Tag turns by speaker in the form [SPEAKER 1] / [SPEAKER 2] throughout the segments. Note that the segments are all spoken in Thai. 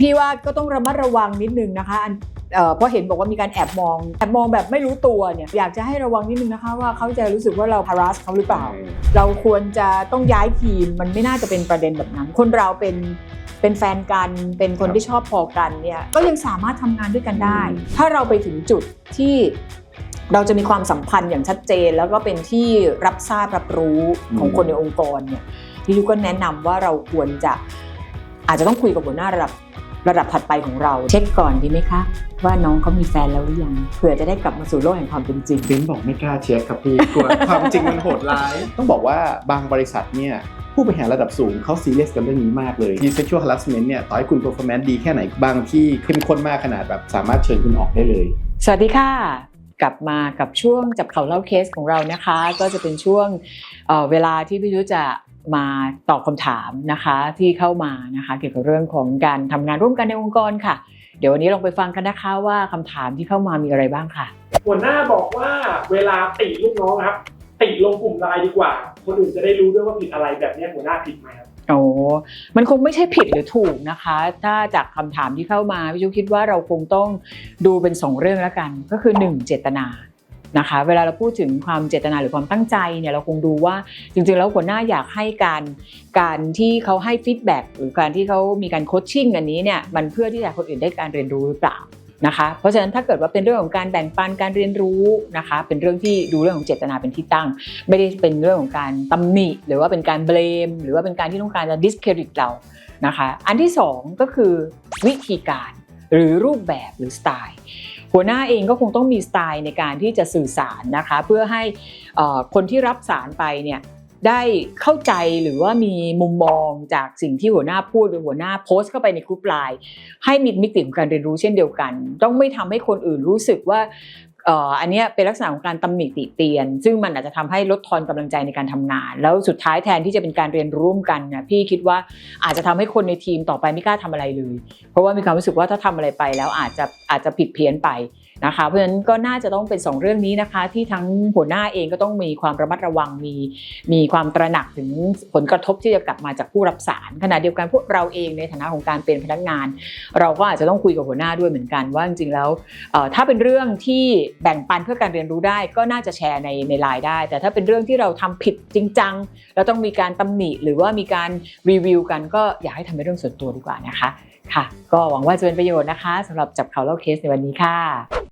[SPEAKER 1] พี่ว่าก็ต้องระมัดระวังนิดนึงนะคะอันเอ่อเพราะเห็นบอกว่ามีการแอบมอง แอบมองแบบไม่รู้ตัวเนี่ยอยากจะให้ระวังนิดนึงนะคะว่าเขาจะรู้สึกว่าเรา harass เขาหรือเปล่า เราควรจะต้องย้ายทีมมันไม่น่าจะเป็นประเด็นแบบนั้น คนเราเป็นเป็นแฟนกันเป็นคน
[SPEAKER 2] ครับ
[SPEAKER 1] ที่ชอบพอกันเนี่ยก็ยังสามารถทำงานด้วยกันได้
[SPEAKER 2] อืม
[SPEAKER 1] ถ้าเราไปถึงจุดที่เราจะมีความสัมพันธ์อย่างชัดเจน แล้วก็เป็นที่รับทราบรับรู้ของคนในองค์กรเนี่ยพี่ยุก็แนะนำว่าเราควรจะอาจจะต้องคุยกับหัวหน้าระดับ ระดับถัดไปของเรา เช็คก่อนดีไหมคะ ว่าน้องเขามีแฟนแล้วหรือยังเผื่อจะได้กลับมาสู่โลกแห่งความเป็นจริง
[SPEAKER 2] เบนบอกไม่กล้าเช็คครับพี่กลัวความจริงมันโหดร้าย ต้องบอกว่าบางบริษัทเนี่ยผู้บริหารระดับสูงเขาซีเรียสกับเรื่องนี้มากเลยที่ sexual harassment เนี่ยต่อให้คุณ performance ดีแค่ไหนบางที่เข้มข้นมากขนาดแบบสามารถเชิญคุณออกได้เลย
[SPEAKER 1] สวัสดีค่ะกลับมากับช่วงจับเขาเล่าเคสของเรานะคะ ก็จะเป็นช่วงเอ่อเวลาที่พี่ยุจะ มาตอบคำถามนะคะที่เข้ามานะคะ เกี่ยวกับเรื่องของการทำงานร่วมกันในองค์กรค่ะ เดี๋ยววันนี้ลองไปฟังกันนะคะว่าคำถามที่เข้ามามีอะไรบ้างค่ะ
[SPEAKER 3] หัวหน้าบอกว่าเวลาติลูกน้องครับ ติลงกลุ่มไลน์ดีกว่า คนอื่นจะได้รู้ด้วยว่าผิดอะไรแบบเนี้ยหัวหน้าผิดไหมครับ
[SPEAKER 1] โอ้มันคงไม่ใช่ผิดหรือถูกนะคะ ถ้าจากคำถามที่เข้ามาพี่ยุคิดว่าเราคงต้องดูเป็นสองเรื่องแล้วกัน ก็คือหนึ่งเจตนา นะคะ เวลาเราพูดถึงความเจตนาหรือความตั้งใจเนี่ยเราคงดูว่าจริงๆแล้วหัวหน้าอยากให้การการที่เขาให้ฟีดแบ็กหรือการที่เขามีการโคชชิ่งอันนี้เนี่ยมันเพื่อที่จะคนอื่นได้การเรียนรู้หรือเปล่านะคะ เพราะฉะนั้นถ้าเกิดว่าเป็นเรื่องของการแบ่งปันการเรียนรู้นะคะ เป็นเรื่องที่ดูเรื่องของเจตนาเป็นที่ตั้ง ไม่ได้เป็นเรื่องของการตำหนิ หรือว่าเป็นการเบลม หรือว่าเป็นการที่ต้องการจะ discredit เรานะคะ อันที่สองก็คือวิธีการหรือรูปแบบหรือสไตล์ หัวหน้าเองก็คงต้องมีสไตล์ในการที่จะสื่อสารนะคะเพื่อให้คนที่รับสารไปเนี่ยได้เข้าใจหรือว่ามีมุมมองจากสิ่งที่หัวหน้าพูดหรือหัวหน้าโพสต์เข้าไปในกรุ๊ปไลน์ให้มีมิติของการเรียนรู้เช่นเดียวกัน ต้องไม่ทำให้คนอื่นรู้สึกว่า อันนี้เป็นลักษณะของการตำหนิติเตียน ซึ่งมันอาจจะทำให้ลดทอนกำลังใจในการทำงาน แล้วสุดท้ายแทนที่จะเป็นการเรียนรู้ร่วมกันเนี่ยพี่คิดว่าอาจจะทำให้คนในทีมต่อไปไม่กล้าทำอะไรเลย เพราะว่ามีความรู้สึกว่าถ้าทำอะไรไปแล้วอาจจะอาจจะผิดเพี้ยนไป นะคะ เพราะฉะนั้นก็น่าจะต้องเป็นสองเรื่องนี้นะคะ ที่ทั้งหัวหน้าเองก็ต้องมีความระมัดระวังมีมีความตระหนักถึงผลกระทบที่จะกลับมาจากผู้รับสารขณะเดียวกันพวกเราเองในฐานะของการเป็นพนักงาน เราก็อาจจะต้องคุยกับหัวหน้าด้วยเหมือนกันว่าจริงๆแล้วถ้าเป็นเรื่องที่แบ่งปันเพื่อการเรียนรู้ได้ ก็น่าจะแชร์ในในไลน์ได้ แต่ถ้าเป็นเรื่องที่เราทำผิดจริงจังแล้วต้องมีการตำหนิหรือว่ามีการรีวิวกันก็อยากให้ทำเป็นเรื่องส่วนตัวดีกว่านะคะค่ะ ก็หวังว่าจะเป็นประโยชน์นะคะสำหรับจับเขาเล่าเคสในวันนี้ค่ะ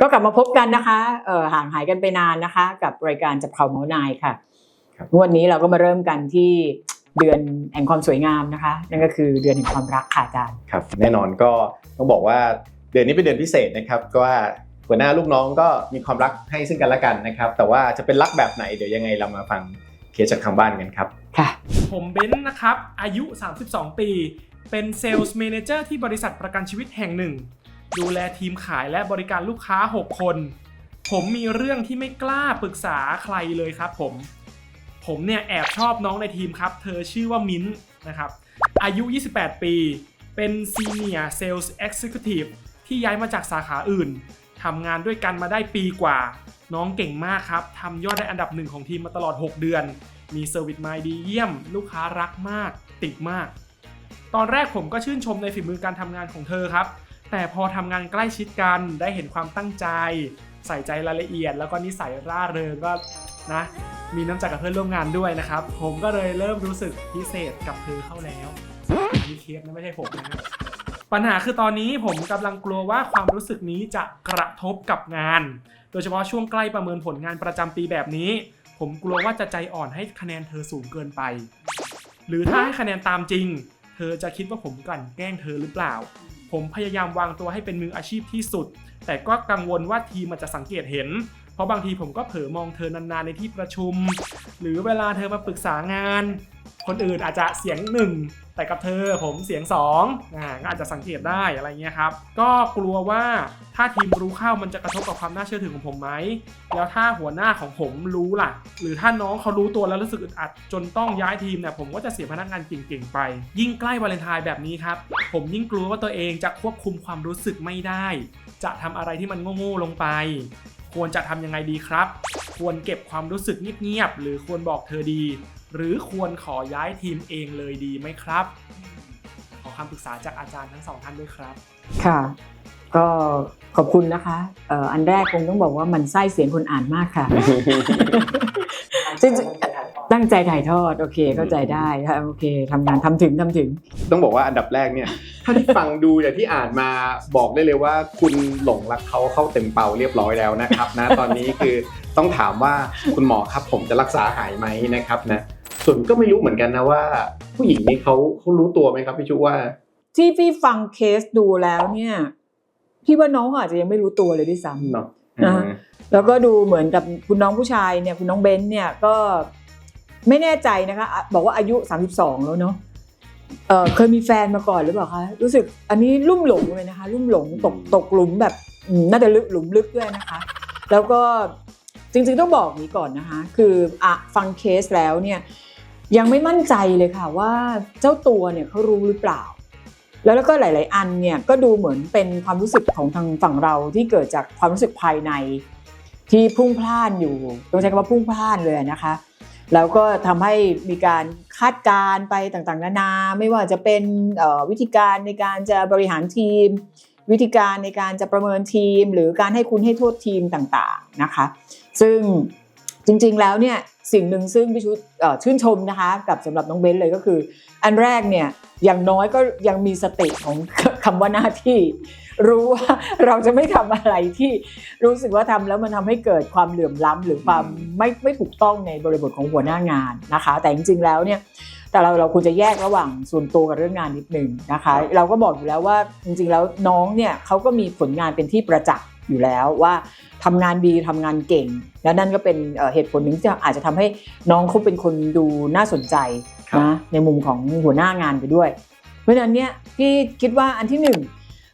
[SPEAKER 1] ก็กลับมาพบกันนะคะเอ่อห่างหายกันไปนานนะคะ กับรายการจับเขาเมาส์นายค่ะ
[SPEAKER 2] ครับ
[SPEAKER 1] วันนี้เราก็มาเริ่มกันที่เดือนแห่งความสวยงามนะคะ นั่นก็คือเดือนแห่งความรักค่ะอาจารย์
[SPEAKER 2] ครับ แน่นอนก็ต้องบอกว่าเดือนนี้เป็นเดือนพิเศษนะครับก็ว่าหัวหน้าลูกน้องก็มีความรักให้ซึ่งกันและกันนะครับ แต่ว่าจะเป็นรักแบบไหนเดี๋ยวยังไงเรามาฟังเคสจากทางบ้านกันครับ
[SPEAKER 1] ค่ะ
[SPEAKER 3] ผมเบนซ์นะครับอายุ 32 ปี เป็นเซลส์ a ม a เจอร์ที่บริษัทประกันชีวิตแห่งหนึ่ง ดูแลทีมขายและบริการลูกค้า 6 คน ผมมีเรื่องที่ไม่กล้าปรึกษาใครเลยครับผม ผมเนี่ยแอบชอบน้องในทีมครับ เธอชื่อว่ามิ้นท์นะครับ อายุ 28 ปี เป็น Senior Sales Executive ที่ย้ายมาจากสาขาอื่น ทำงานด้วยกันมาได้ปีกว่า น้องเก่งมากครับ ทำยอดได้อันดับหนึ่งของทีมมาตลอด 6 เดือน มีเซอร์วิสไมดีเยี่ยม ลูกค้ารักมาก ติดมาก ตอนแรกผมก็ชื่นชมในฝีมือการทำงานของเธอครับ แต่พอทำงานใกล้ชิดกันได้เห็นความตั้งใจ ใส่ใจรายละเอียด แล้วก็นิสัยร่าเริงก็นะ มีน้ำใจกับเพื่อนร่วมงานด้วยนะครับ ผมก็เลยเริ่มรู้สึกพิเศษกับเธอเข้าแล้วมีเคสนะไม่ใช่ผมนะปัญหาคือตอนนี้ผมกำลังกลัวว่าความรู้สึกนี้จะกระทบกับงาน โดยเฉพาะช่วงใกล้ประเมินผลงานประจำปีแบบนี้ ผมกลัวว่าจะใจอ่อนให้คะแนนเธอสูงเกินไป หรือถ้าให้คะแนนตามจริง เธอจะคิดว่าผมกลั่นแกล้งเธอหรือเปล่า ผมพยายามวางตัวให้เป็นมืออาชีพที่สุด แต่ก็กังวลว่าทีมมันจะสังเกตเห็น เพราะบางทีผมก็เผลอมองเธอนานๆในที่ประชุม หรือเวลาเธอมาปรึกษางาน คนอื่นอาจจะเสียงหนึ่งแต่กับเธอผมเสียงสองอ่าก็อาจจะสังเกตได้อะไรเงี้ยครับ ก็กลัวว่าถ้าทีมรู้เข้ามันจะกระทบกับความน่าเชื่อถือของผมไหม แล้วถ้าหัวหน้าของผมรู้ล่ะ หรือถ้าน้องเขารู้ตัวแล้วรู้สึกอึดอัด จนต้องย้ายทีมเนี่ยผมก็จะเสียพนักงานเก่งๆไป ยิ่งใกล้วาเลนไทน์แบบนี้ครับ ผมยิ่งกลัวว่าตัวเองจะควบคุมความรู้สึกไม่ได้ จะทำอะไรที่มันโง่ๆลงไป ควรจะทำยังไงดีครับ ควรเก็บความรู้สึกเงียบๆหรือควรบอกเธอดี หรือควรขอย้ายทีมเองเลยดีไหมครับคำปรึกษาจากอาจารย์ทั้งสองท่านด้วยครับ
[SPEAKER 1] ค่ะ ก็ขอบคุณนะคะเอ่ออันแรกคงต้องบอกว่ามันไส้เสียงคนอ่านมากค่ะ จริงๆตั้งใจถ่ายทอด โอเคเข้าใจได้ค่ะโอเคทำงานทำถึงทำถึง
[SPEAKER 2] ต้องบอกว่าอันดับแรกเนี่ยถ้าที่ฟังดูจากที่อ่านมาบอกได้เลยว่าคุณหลงรักเขาเข้าเต็มเป่าเรียบร้อยแล้วนะครับนะตอนนี้คือต้องถามว่าคุณหมอครับผมจะรักษาหายไหมนะครับนะ ส่วนก็ไม่รู้เหมือนกันนะว่า ผู้หญิงนี่เขาเขารู้ตัวไหมครับพี่ชุว่า
[SPEAKER 1] ที่พี่ฟังเคสดูแล้วเนี่ย พี่ว่าน้องเขาอาจจะยังไม่รู้ตัวเลยด้วยซ้ำ
[SPEAKER 2] เนาะ
[SPEAKER 1] นะฮะแล้วก็ดูเหมือนกับคุณน้องผู้ชายเนี่ย คุณน้องเบนซ์เนี่ยก็ไม่แน่ใจนะคะอะบอกว่าอายุ 32 แล้วเนาะเออเคยมีแฟนมาก่อนหรือเปล่าคะรู้สึกอันนี้ลุ่มหลงเลยนะคะ ลุ่มหลงตกตกหลุมแบบอืมน่าจะลึกหลุมลึกด้วยนะคะ แล้วก็จริงๆต้องบอกนี้ก่อนนะคะ คืออะฟังเคสแล้วเนี่ย ยังไม่มั่นใจเลยค่ะว่าเจ้าตัวเนี่ยเขารู้หรือเปล่าแล้วแล้วก็หลาย ๆ อันเนี่ยก็ดูเหมือนเป็นความรู้สึกของทางฝั่งเราที่เกิดจากความรู้สึกภายใน ที่พุ่งพล่านอยู่ต้องใช้คำว่าพุ่งพล่านเลยนะคะแล้วก็ทำให้มีการคาดการณ์ไปต่างๆ นานา ไม่ว่าจะเป็นวิธีการในการจะบริหารทีม วิธีการในการจะประเมินทีม หรือการให้คุณให้โทษทีมต่างๆนะคะ ซึ่ง จริงๆแล้วเนี่ยสิ่งหนึ่งซึ่งพี่ชุดเอ่อชื่นชมนะคะกับสำหรับน้องเบนซ์เลยก็คือ อันแรกเนี่ยอย่างน้อยก็ยังมีสติของคำว่าหน้าที่ รู้ว่าเราจะไม่ทำอะไรที่รู้สึกว่าทำแล้วมันทำให้เกิดความเหลื่อมล้ำหรือความไม่ไม่ถูกต้องในบริบทของหัวหน้างานนะคะ แต่จริงๆแล้วเนี่ยแต่เราเราควรจะแยกระหว่างส่วนตัวกับเรื่องงานนิดหนึ่งนะคะ เราก็บอกอยู่แล้วว่าจริงๆแล้วน้องเนี่ยเขาก็มีผลงานเป็นที่ประจักษ์ อยู่แล้วว่าทำงานดีทำงานเก่ง และนั่นก็เป็นเอ่อเหตุผลหนึ่งที่อาจจะทำให้น้องเขาเป็นคนดูน่าสนใจ
[SPEAKER 2] ครับ
[SPEAKER 1] นะในมุมของหัวหน้างานไปด้วย เพราะฉะนั้นเนี่ยพี่คิดว่าอันที่หนึ่ง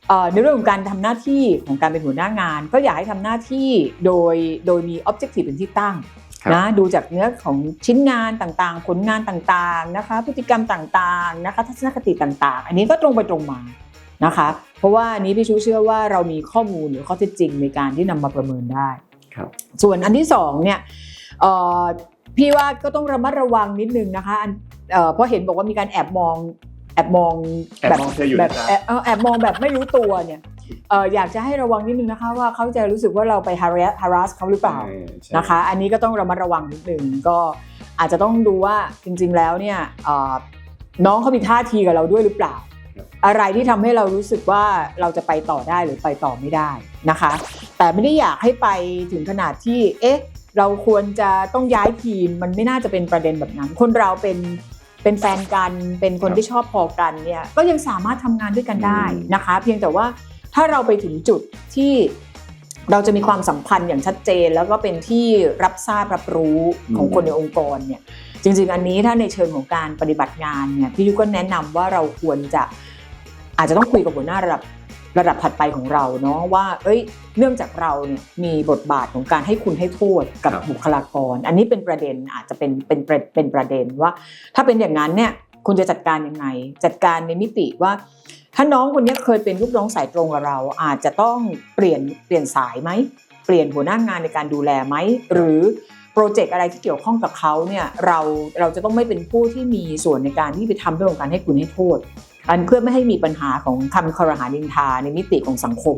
[SPEAKER 1] เอ่อในเรื่องของการทำหน้าที่ของการเป็นหัวหน้างาน ก็อยากให้ทำหน้าที่โดยโดยมี objective เป็นที่ตั้ง
[SPEAKER 2] ครับ
[SPEAKER 1] นะดูจากเนื้อของชิ้นงานต่างๆ ผลงานต่างๆนะคะพฤติกรรมต่างๆนะคะทัศนคติต่างๆ อันนี้ก็ตรงไปตรงมา นะคะ เพราะว่าอันนี้พี่ชูเชื่อว่าเรามีข้อมูลหรือข้อเท็จจริงในการที่นำมาประเมินได้
[SPEAKER 2] ครับ
[SPEAKER 1] ส่วนอันที่สองเนี่ยเอ่อพี่ว่าก็ต้องระมัดระวังนิดนึงนะคะอันเอ่อเพราะเห็นบอกว่ามีการแอบมองแอบมอง
[SPEAKER 2] แอบมองเธออยู่
[SPEAKER 1] แบ
[SPEAKER 2] นะ
[SPEAKER 1] บ
[SPEAKER 2] จ๊ะ
[SPEAKER 1] แอบเอ่อแอบมองแบบไม่รู้ตัวเนี่ยเอ่ออยากจะให้ระวังนิดนึงนะคะว่าเขาจะรู้สึกว่าเราไป harass harass เขาหรือเปล่า
[SPEAKER 2] เออใช่
[SPEAKER 1] นะคะ อันนี้ก็ต้องระมัดระวังนิดนึงก็อาจจะต้องดูว่าจริงๆแล้วเนี่ยเอ่อน้องเขามีท่าทีกับเราด้วยหรือเปล่า อะไรที่ทำให้เรารู้สึกว่าเราจะไปต่อได้หรือไปต่อไม่ได้นะคะ แต่ไม่ได้อยากให้ไปถึงขนาดที่เอ๊ะเราควรจะต้องย้ายทีมมันไม่น่าจะเป็นประเด็นแบบนั้น คนเราเป็นเป็นแฟนกันเป็นคนที่ชอบพอกันเนี่ยก็ยังสามารถทำงานด้วยกันได้นะคะ เพียงแต่ว่าถ้าเราไปถึงจุดที่เราจะมีความสัมพันธ์อย่างชัดเจน แล้วก็เป็นที่รับทราบรับรู้ของคนในองค์กรเนี่ยจริงๆ อันนี้ถ้าในเชิงของการปฏิบัติงานเนี่ยพี่ยุก็แนะนำว่าเราควรจะ อาจจะต้องคุยกับหัวหน้าระดับระดับถัดไปของเราเนาะว่า เอ้ย เนื่องจากเราเนี่ยมีบทบาทของการให้คุณให้โทษกับ
[SPEAKER 2] ครับ
[SPEAKER 1] บุคลากร อันนี้เป็นประเด็นอาจจะเป็นเป็นเป็นเป็นประเด็นว่า ถ้าเป็นอย่างนั้นเนี่ยคุณจะจัดการยังไง จัดการในมิติว่า ถ้าน้องคนนี้เคยเป็นลูกน้องสายตรงกับเรา อาจจะต้องเปลี่ยนเปลี่ยนสายไหมเปลี่ยนหัวหน้างานในการดูแลไหมหรือโปรเจกต์อะไรที่เกี่ยวข้องกับเขาเนี่ยเราเราจะต้องไม่เป็นผู้ที่มีส่วนในการที่ไปทำเรื่องของการให้คุณให้โทษ อันเพื่อไม่ให้มีปัญหาของคำคอรหานินทาในมิติของสังคม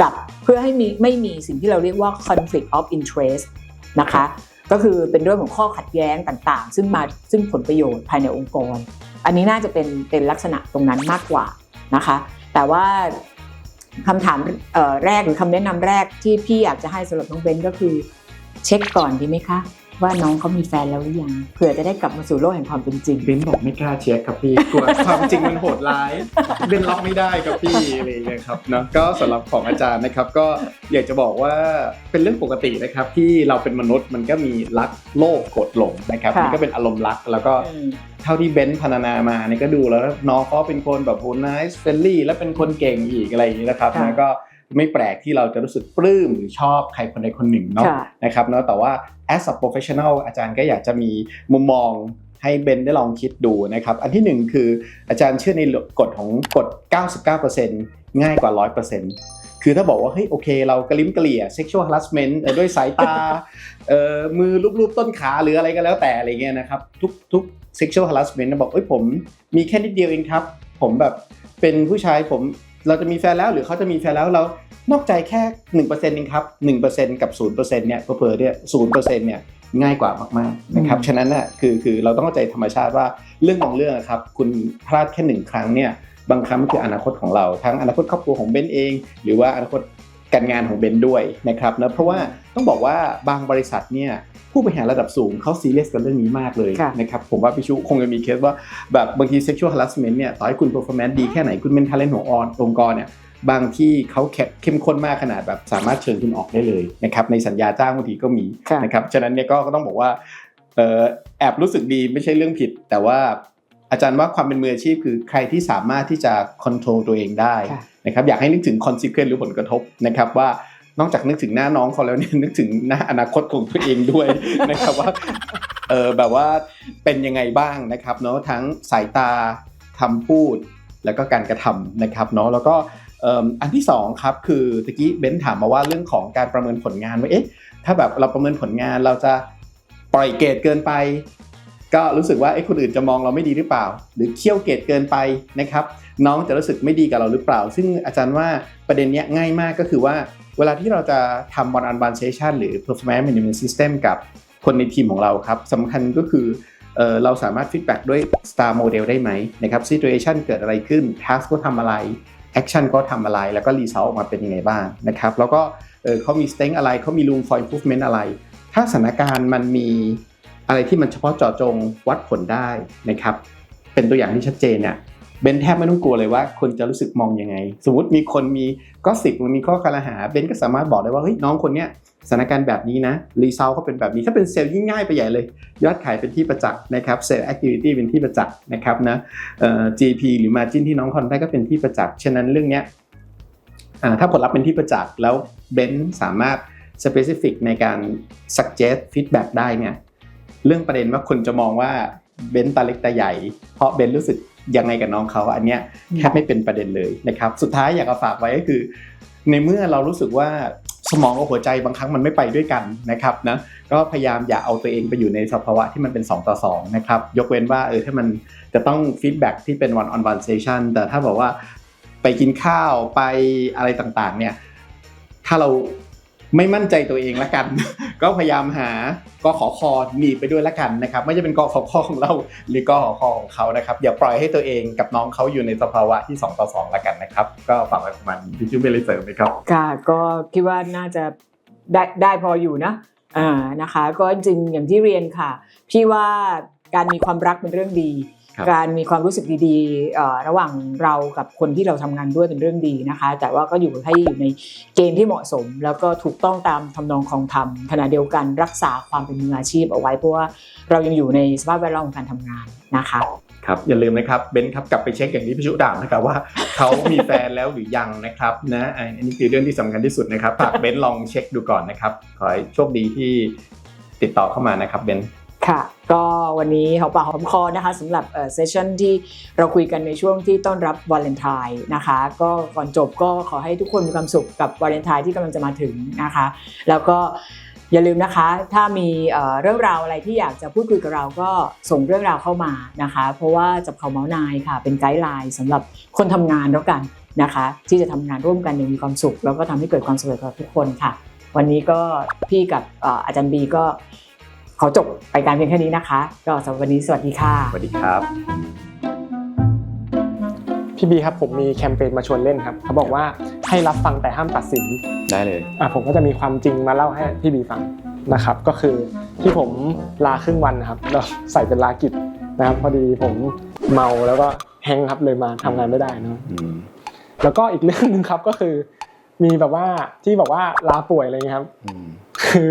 [SPEAKER 1] กับเพื่อให้มีไม่มีสิ่งที่เราเรียกว่า conflict of interest นะคะก็คือเป็นเรื่องของข้อขัดแย้งต่างๆ ซึ่งมาซึ่งผลประโยชน์ภายในองค์กร อันนี้น่าจะเป็นเป็นลักษณะตรงนั้นมากกว่านะคะ แต่ว่าคำถามแรกหรือคำแนะนำแรกที่พี่อยากจะให้สำหรับน้องเบนก็คือ เช็คก่อนดีไหมคะ ว่าน้องเขามีแฟนแล้วหรือยังเผื่อจะได้กลับมาสู่โลกแห่งความเป็นจริง
[SPEAKER 2] เบนบอกไม่กล้าเช็คครับพี่กลัวความจริงมันโหดร้ายเบนรับไม่ได้ครับพี่อะไรอย่างเงี้ยครับเนาะก็สำหรับของอาจารย์นะครับ ก็อยากจะบอกว่าเป็นเรื่องปกตินะครับ ที่เราเป็นมนุษย์มันก็มีรักโลภโกรธหลงนะครับ
[SPEAKER 1] ค่ะ
[SPEAKER 2] มันก็เป็นอารมณ์รักแล้วก็
[SPEAKER 1] อืม
[SPEAKER 2] เท่าที่เบนซ์พรรณนามาเนี่ยก็ดูแล้วน้องเขาเป็นคนแบบโหน i สเฟ r ลี่และเป็นคนเก่งอีกอะไรอย่างนี้นะครับ
[SPEAKER 1] ค่ะ
[SPEAKER 2] นะก็ ไม่แปลกที่เราจะรู้สึกปลื้มหรือชอบใครคนใดคนหนึ่งเนาะ
[SPEAKER 1] ค่ะ
[SPEAKER 2] นะครับเนาะแต่ว่า as a professional อาจารย์ก็อยากจะมีมุมมองให้เบนได้ลองคิดดูนะครับ อันที่หนึ่งคืออาจารย์เชื่อในกฎของกฎ 99%ง่ายกว่า 100%คือถ้าบอกว่าเฮ้ยโอเค เรากระลิ้มกระเหลี่ย sexual harassment เอ่อด้วยสายตาเอ่อมือรูปๆต้นขาหรืออะไรก็แล้วแต่อะไรเงี้ยนะครับทุกทุก sexual harassment นะบอกเอ้ยผมมีแค่นิดเดียวเองครับ ผมแบบเป็นผู้ชายผม เราจะมีแฟนแล้วหรือเขาจะมีแฟนแล้วเรานอกใจแค่หนึ่งเปอร์เซ็นต์เองครับหนึ่งเปอร์เซ็นต์กับศูนย์เปอร์เซ็นต์เนี่ยเผลอๆเนี่ยศูนย์เปอร์เซ็นต์เนี่ยง่ายกว่ามากๆนะครับ
[SPEAKER 1] อืม
[SPEAKER 2] ฉะนั้นน่ะคือคือเราต้องเข้าใจธรรมชาติว่าเรื่องบางเรื่องอะครับคุณพลาดแค่หนึ่งครั้งเนี่ยบางครั้งมันคืออนาคตของเราทั้งอนาคตครอบครัวของเบนเอง หรือว่าอนาคต การงานของเบนด้วยนะครับนะเพราะว่าต้องบอกว่าบางบริษัทเนี่ยผู้บริหารระดับสูงเขาซีเรียสกับเรื่องนี้มากเลย
[SPEAKER 1] ค่ะ
[SPEAKER 2] นะครับผมว่าพี่ชูคงจะมีเคสว่าแบบบางที sexual harassment เนี่ยต่อให้คุณ performance ดีแค่ไหนคุณเป็น talent ขององค์กรเนี่ยบางที่เขาแข็เข้มข้นมากขนาดแบบสามารถเชิญคุณออกได้เลยนะครับในสัญญาจ้างบางทีก็มี
[SPEAKER 1] ค่ะ
[SPEAKER 2] นะครับฉะนั้นเนี่ยก็ก็ต้องบอกว่าเอ่อแอบรู้สึกดีไม่ใช่เรื่องผิด แต่ว่าอาจารย์ว่าความเป็นมืออาชีพคือใครที่สามารถที่จะค o n t r o l ตัวเองได้
[SPEAKER 1] ค่ะ
[SPEAKER 2] นะครับอยากให้นึกถึง consequence หรือผลกระทบนะครับว่านอกจากนึกถึงหน้าน้องเขาแล้วเนี่ยนึกถึงหน้าอนาคตของตัวเองด้วยนะครับว่าเออแบบว่าเป็นยังไงบ้างนะครับเนาะทั้งสายตาคำพูดแล้วก็การกระทำนะครับเนาะแล้วก็อ,อันที่สองครับคือตะกี้เบนถามมาว่าเรื่องของการประเมินผลงานว่าเอ๊ะถ้าแบบเราประเมินผลงานเราจะปล่อยเกรดเกินไป ก็รู้สึกว่าไอ้คนอื่นจะมองเราไม่ดีหรือเปล่า หรือเคี่ยวเกรดเกินไปนะครับ น้องจะรู้สึกไม่ดีกับเราหรือเปล่า ซึ่งอาจารย์ว่าประเด็นนี้ง่ายมากก็คือว่า เวลาที่เราจะทำ one on one session หรือ performance management system กับคนในทีมของเราครับสำคัญก็คือเออเราสามารถ feedback ด้วย star model ได้ไหมนะครับ situation เกิดอะไรขึ้น task ก็ทำอะไร action ก็ทำอะไร แล้วก็ result ออกมาเป็นยังไงบ้างนะครับแล้วก็เออเขามี strength อะไรเขามี room for improvement อะไร ถ้าสถานการณ์มันมีอะไรที่มันเฉพาะเจาะจงวัดผลได้นะครับเป็นตัวอย่างที่ชัดเจนเนี่ย เบนแทบไม่ต้องกลัวเลยว่าคนจะรู้สึกมองยังไง สมมติมีคนมีก็สิบมันมีข้อกล่าวหาเบนก็สามารถบอกได้ว่าเฮ้ยน้องคนเนี้ยสถานการณ์แบบนี้นะรีเซลเขาเป็นแบบนี้ถ้าเป็นเซลล์ยิ่งง่ายไปใหญ่เลย ยอดขายเป็นที่ประจักษ์นะครับเซลล์แอคทิวิตี้เป็นที่ประจักษ์นะครับนะเอ่อ GP หรือ Margin ที่น้องคอนได้ก็เป็นที่ประจักษ์ฉะนั้นเรื่องเนี้ยอ่าถ้าผลลัพธ์เป็นที่ประจักษ์แล้วเบนสามารถ specific ในการ suggest feedback ได้เนี่ยเรื่องประเด็นว่าคนจะมองว่าเบนตาเล็กตาใหญ่ เพราะเบนรู้สึก ยังไงกับน้องเขาอันเนี้ยแทบไม่เป็นประเด็นเลยนะครับสุดท้ายอยากจะฝากไว้ก็คือ ในเมื่อเรารู้สึกว่าสมองกับหัวใจบางครั้งมันไม่ไปด้วยกันนะครับนะก็พยายามอย่าเอาตัวเองไปอยู่ในสภาวะที่มันเป็น 2 ต่อ 2 นะครับ ยกเว้นว่าเออถ้ามันจะต้องฟีดแบ็กที่เป็น one on one session แต่ถ้าบอกว่าไปกินข้าวไปอะไรต่างๆเนี่ยถ้าเรา ไม่มั่นใจตัวเองละกัน ก็พยายามหากขอคอหนีไปด้วยละกันนะครับ ไม่จะเป็นกขอคอของเราหรือกขอคอของเขานะครับอย่าปล่อยให้ตัวเองกับน้องเขาอยู่ในสภาวะที่ 2 ต่อ 2 ละกันนะครับ ก็ฝากไว้ประมาณนี้พี่ชูเบลเลยเสริมไหมครับ
[SPEAKER 1] ค่ะก็คิดว่าน่าจะได้ได้พออยู่นะอ่านะคะ ก็จริงอย่างที่เรียนค่ะ พี่ว่าการมีความรักเป็นเรื่องดี การมีความรู้สึกดีๆเอ่อระหว่างเรากับคนที่เราทำงานด้วยเป็นเรื่องดีนะคะ แต่ว่าก็อยู่ให้อยู่ในเกณฑ์ที่เหมาะสม แล้วก็ถูกต้องตามทำนองคลองธรรมขณะเดียวกันรักษาความเป็นมืออาชีพเอาไว้เพราะว่าเรายังอยู่ในสภาพแวดล้อมของการทำงานนะคะ
[SPEAKER 2] ครับอย่าลืมนะครับเบนซ์ครับกลับไปเช็คอย่างที่พี่ชุด่านะครับว่าเขามีแฟนแล้วหรือยังนะครับนะอันนี้คือเรื่องที่สำคัญที่สุดนะครับฝากเบนซ์ลองเช็คดูก่อนนะครับขอให้โชคดีที่ติดต่อเข้ามานะครับเบนซ์
[SPEAKER 1] ค่ะก็วันนี้หอมปากหอมคอนะคะสำหรับเซสชันที่เราคุยกันในช่วงที่ต้อนรับวาเลนไทน์นะคะ ก็ก่อนจบก็ขอให้ทุกคนมีความสุขกับวาเลนไทน์ที่กำลังจะมาถึงนะคะ แล้วก็อย่าลืมนะคะ ถ้ามีเรื่องราวอะไรที่อยากจะพูดคุยกับเราก็ส่งเรื่องราวเข้ามานะคะ เพราะว่าจับเขาเมาส์นายค่ะ เป็นไกด์ไลน์สำหรับคนทำงานแล้วกันนะคะ ที่จะทำงานร่วมกันอย่างมีความสุข แล้วก็ทำให้เกิดความสำเร็จกับทุกคนค่ะ วันนี้ก็พี่กับอาจารย์บีก็ ขอจบไปการเพียงแค่นี้นะคะ ก็สำหรับวันนี้สวัสดีค่ะ
[SPEAKER 2] สวัสดีครับ
[SPEAKER 3] พี่บีครับผมมีแคมเปญมาชวนเล่นครับ เขาบอกว่าให้รับฟังแต่ห้ามตัดสิน
[SPEAKER 2] ได้เลย
[SPEAKER 3] อะผมก็จะมีความจริงมาเล่าให้พี่บีฟังนะครับ ก็คือที่ผมลาครึ่งวันนะครับแล้วใส่เป็นลากิจนะครับ พอดีผมเมาแล้วก็แฮงก์ครับเลยมาทำงานไม่ได้นะครับ
[SPEAKER 2] อืม
[SPEAKER 3] แล้วก็อีกเรื่องหนึ่งครับก็คือ มีแบบว่าที่บอกว่าลาป่วยอะไรเงี้ยครับ
[SPEAKER 2] อืม
[SPEAKER 3] คือ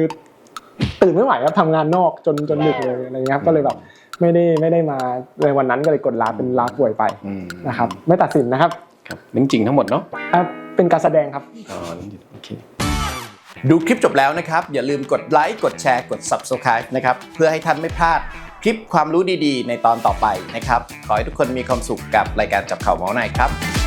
[SPEAKER 3] ตื่นไม่ไหวครับทำงานนอกจนจนดึกเลยอะไรเงี้ยครับก็เลยแบบไม่ได้ไม่ได้มาในวันนั้นก็เลยกดลาเป็นลาป่วยไป
[SPEAKER 2] อืม
[SPEAKER 3] นะครับ ไม่ตัดสินนะครับ
[SPEAKER 2] ครับเรื่องจริงทั้งหมดเนาะ
[SPEAKER 3] อะเป็นการแสดงครับ
[SPEAKER 2] อ๋อโอเคดูคลิปจบแล้วนะครับ อย่าลืมกดไลค์กดแชร์กด Subscribe นะครับเพื่อให้ท่านไม่พลาดคลิปความรู้ดีๆ ในตอนต่อไปนะครับ ขอให้ทุกคนมีความสุขกับรายการจับเข่าเมาส์ในครับ